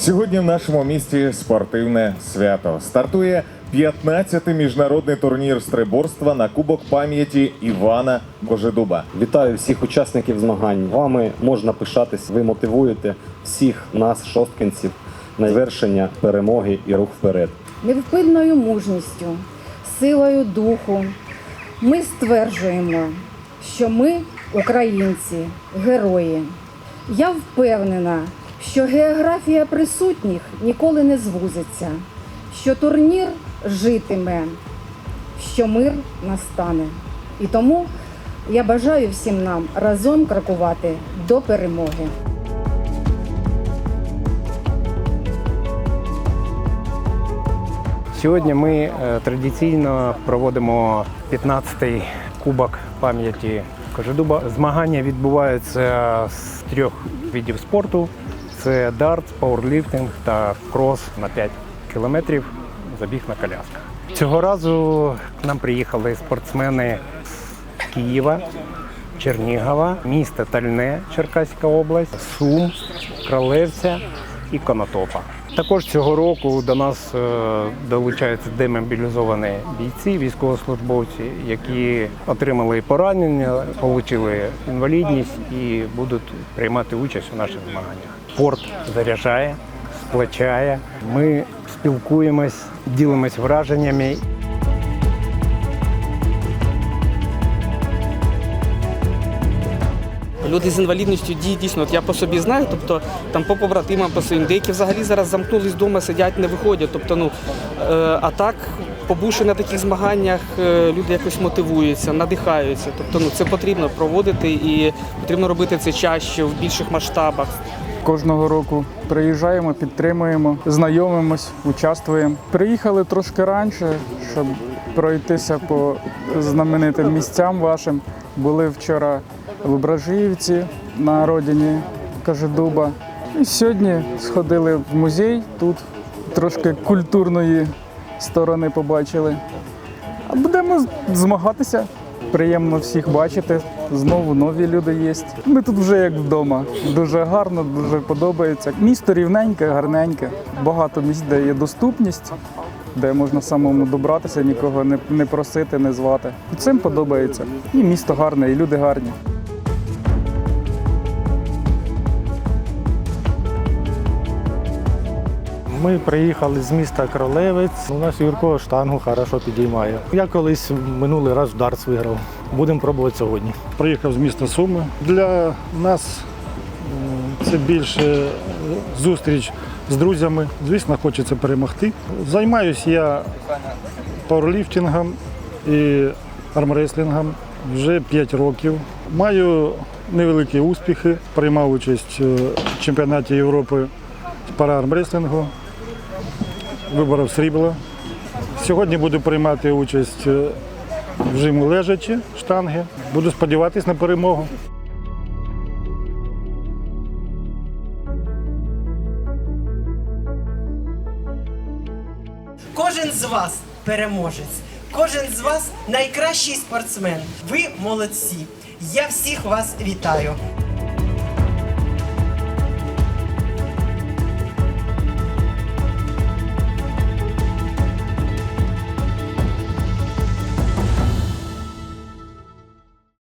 Сьогодні в нашому місті спортивне свято. Стартує 15-й міжнародний турнір стриборства на Кубок пам'яті Івана Кожедуба. Вітаю всіх учасників змагань. Вами можна пишатись. Ви мотивуєте всіх нас, шосткинців, на звершення перемоги і рух вперед. невпинною мужністю, силою духу ми стверджуємо, що ми, українці, герої. Я впевнена, що географія присутніх ніколи не звузиться, що турнір житиме, що мир настане. І тому я бажаю всім нам разом крокувати до перемоги. Сьогодні ми е, традиційно проводимо 15-й кубок пам'яті Кожедуба. Змагання відбуваються з трьох видів спорту: це дарт, пауерліфтинг та крос на 5 кілометрів, забіг на колясках. Цього разу к нам приїхали спортсмени з Києва, Чернігова, міста Тальне, Черкаська область, Сум, Кролевця і Конотопа. Також цього року до нас е, долучаються демобілізовані бійці, військовослужбовці, які отримали поранення, отримали інвалідність і будуть приймати участь у наших змаганнях. Спорт заряджає, сплачає. Ми спілкуємось, ділимось враженнями. Люди з інвалідністю дій дійсно, от я по собі знаю, тобто там по побратимам, по своїм, деякі взагалі зараз замкнулись вдома, сидять, не виходять. Тобто, ну е, а так, побувши на таких змаганнях, е, люди якось мотивуються, надихаються. Тобто, ну це потрібно проводити і потрібно робити це чаще в більших масштабах. Кожного року приїжджаємо, підтримуємо, знайомимось, участвуємо. Приїхали трошки раніше, щоб пройтися по знаменитим місцям вашим. Були вчора в Ображиївці на родині Кажедуба. І сьогодні сходили в музей, тут трошки культурної сторони побачили. Будемо змагатися. Приємно всіх бачити. Знову нові люди є. Ми тут вже як вдома. Дуже гарно, дуже подобається. Місто рівненьке, гарненьке. Багато місць, де є доступність, де можна самому добратися, нікого не, просити, не звати. І цим подобається. І місто гарне, і люди гарні. Ми приїхали з міста Кролевець. У нас Юрко штангу хорошо підіймає. Я колись минулий раз в дартс виграв. Будемо пробувати сьогодні. Приїхав з міста Суми. Для нас це більше зустріч з друзями. Звісно, хочеться перемогти. Займаюся я пауерліфтингом і армреслінгом вже 5 років. Маю невеликі успіхи. Приймав участь е, в чемпіонаті Європи з параармреслінгу. Виборов срібло. Сьогодні буду приймати участь е, в жиму лежачі штанги. Буду сподіватися на перемогу. Кожен з вас переможець, кожен з вас найкращий спортсмен. Ви молодці. Я всіх вас вітаю.